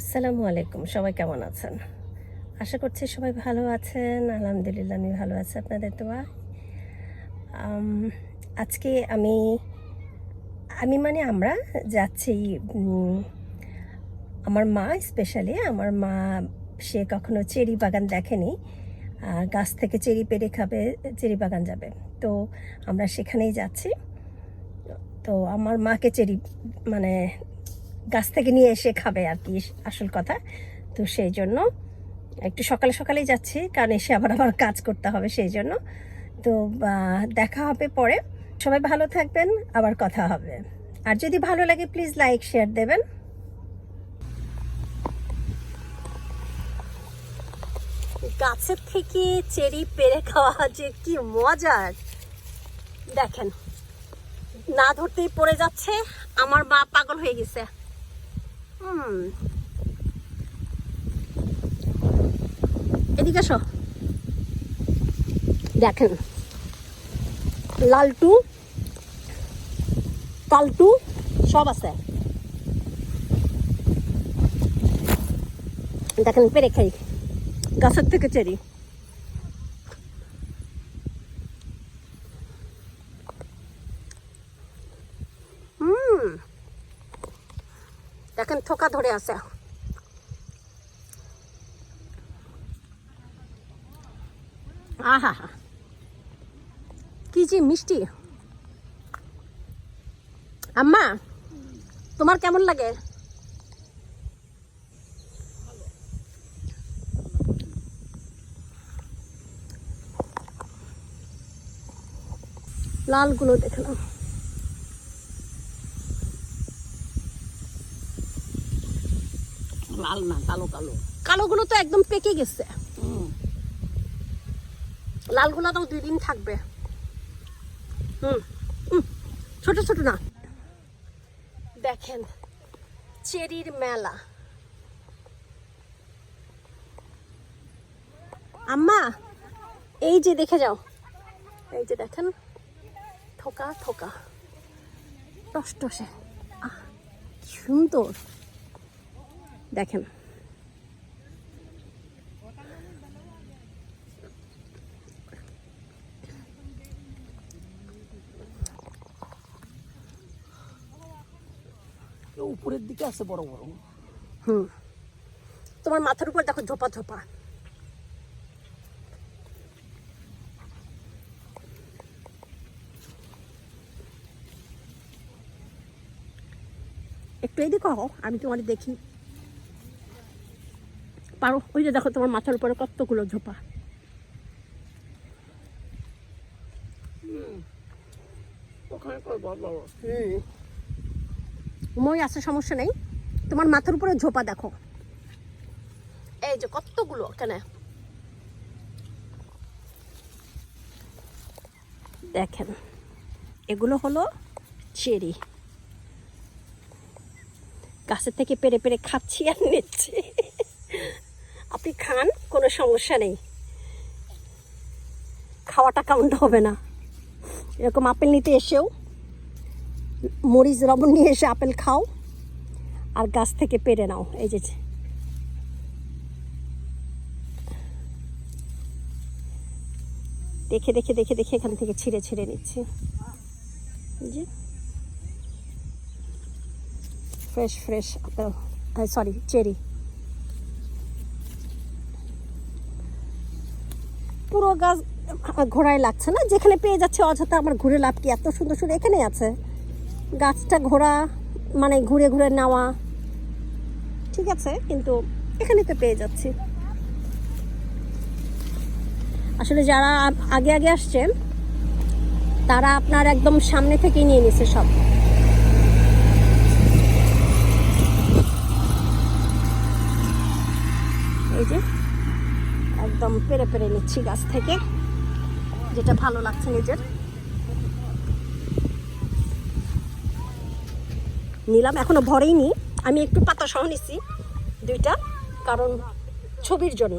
আসসালামু আলাইকুম সবাই কেমন আছেন? আশা করছি সবাই ভালো আছেন আলহামদুলিল্লাহ আমি ভালো আছি আপনাদের আম, আজকে আমি আমি মানে আমরা যাচ্ছি আমার মা স্পেশালি আমার মা সে কখনো চেরি বাগান দেখেনি গাছ থেকে চেরি পেরে খাবে চেরি বাগান যাবে। তো আমরা সেখানেই যাচ্ছি। তো আমার মাকে চেরি মানে গাছ থেকে নিয়ে এসে খাবে আর কি, আসল কথা। তো সেই জন্য একটু সকালে সকালেই যাচ্ছি, কারণ এসে আবার আবার কাজ করতে হবে সেই জন্য। তো দেখা হবে পরে। সবাই ভালো থাকবেন, আবার কথা হবে। আর যদি ভালো লাগে প্লিজ লাইক শেয়ার দেবেন। গাছের থেকে চেরি পেরে খাওয়া যে কি মজার! দেখেন, না ধরতেই পড়ে যাচ্ছে। আমার মা পাগল হয়ে গেছে। এদিকে এসো দেখেন লালটু কালটু সব আছে। দেখেন পেরে খাই গাছের থেকে চেরি হুম দেখেন থোকা ধরে আছে আহা। কি যে মিষ্টি। আম্মা তোমার কেমন লাগে? লালগুলো দেখলাম। লাল না কালো কালো। কালোগুলো তো একদম পেকে গেছে। লালগুলো তো দুই দিন থাকবে। হুম ছোট ছোট না। দেখেন চেরির মেলা। আম্মা এই যে দেখে যাও। এই যে দেখেন থোকা থোকা টসটসে। আহ সুন্দর। দেখেন। উপরের দিকে আছে বড় বড়। হুম। তোমার মাথার উপর দেখো ধোপা ধোপা একটু এদিকে হও আমি তোমার দেখি। পারো। ওই যে দেখো তোমার মাথার উপরে কতগুলো ঝোপা। মই আছে, সমস্যা নেই। তোমার মাথার উপরে ঝোপা দেখো। এই যে কতগুলো কেন দেখেন, এগুলো হলো চেরি। গাছের থেকে পেরে পেরে খাচ্ছি আর নিচ্ছি। আপনি খান, কোনো সমস্যা নেই। খাওয়াটা কাউন্ট হবে না। এরকম আপেল নিতে এসেও, মরিচ, লবণ নিয়ে এসে আপেল খাও, আর গাছ থেকে পেরে নাও। এই যে, দেখে দেখে দেখে দেখে এখান থেকে ছিঁড়ে ছিঁড়ে নিচ্ছি। যে fresh fresh apple sorry cherry পুরো গাছ ঘোড়ায় লাগছে না? যেখানে পেয়ে যাচ্ছে অযথা আমার ঘুরে লাভ কি? এত সুন্দর সুন্দর এখানে আছে। গাছটা ঘোরা মানে ঘুরে ঘুরে নেওয়া। ঠিক আছে, কিন্তু এখানে তো পেয়ে যাচ্ছি। আসলে যারা আগে আগে আসছেন তারা আপনার একদম সামনে থেকেই নিয়ে নিছে সব। এই যে। একদম পেরে পেরে নিচ্ছি গাছ থেকে, যেটা ভালো লাগছে নিজের। নিলাম, এখনও ভরেই নি আমি একটু পাতা সহ নিছি, দুইটা, কারণ ছবির জন্য।